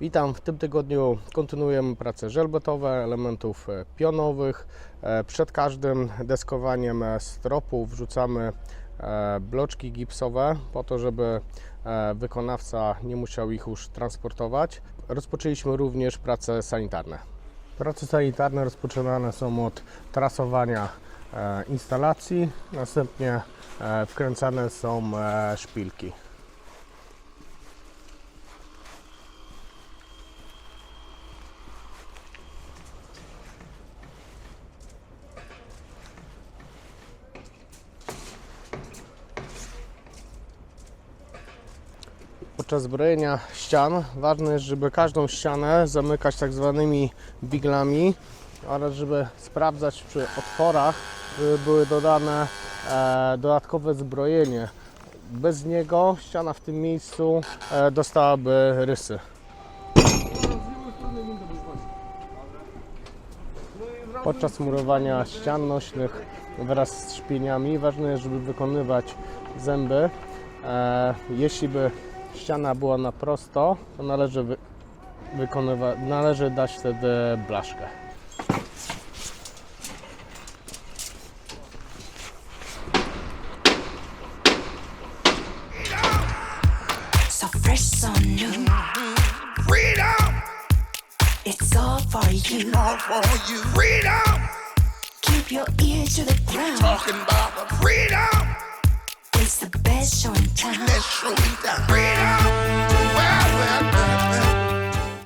Witam, w tym tygodniu kontynuujemy prace żelbetowe, elementów e, pionowych. E, Przed każdym deskowaniem stropu wrzucamy e, bloczki gipsowe po to, żeby wykonawca nie musiał ich już transportować. Rozpoczęliśmy również prace sanitarne. Prace sanitarne rozpoczynane są od trasowania instalacji, następnie wkręcane są szpilki. Podczas zbrojenia ścian ważne jest, żeby każdą ścianę zamykać tak zwanymi biglami oraz żeby sprawdzać przy otworach, żeby były dodane e, dodatkowe zbrojenie. Bez niego ściana w tym miejscu e, dostałaby rysy. Podczas murowania ścian nośnych wraz z szpieniami ważne jest, żeby wykonywać zęby. E, jeśli by ściana była na prosto, to należy, wy, wykonywać, należy dać wtedy blaszkę. So fresh, so new. Freedom, It's all for you. all for you. Freedom, Keep your ear to the ground. talking about the freedom.